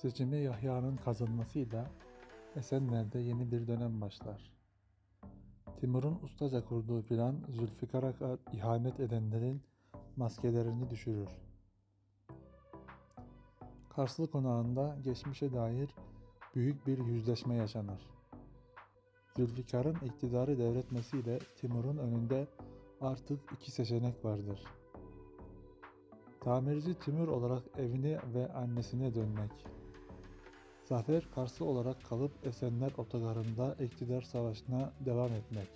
Seçimi Yahya'nın kazanmasıyla Esenler'de yeni bir dönem başlar. Timur'un ustaca kurduğu plan Zülfikar'a ihanet edenlerin maskelerini düşürür. Karslı konağında geçmişe dair büyük bir yüzleşme yaşanır. Zülfikar'ın iktidarı devretmesiyle Timur'un önünde artık iki seçenek vardır. Tamirci Timur olarak evine ve annesine dönmek. Zafer Karslı olarak kalıp Esenler Otogarı'nda iktidar savaşına devam etmek.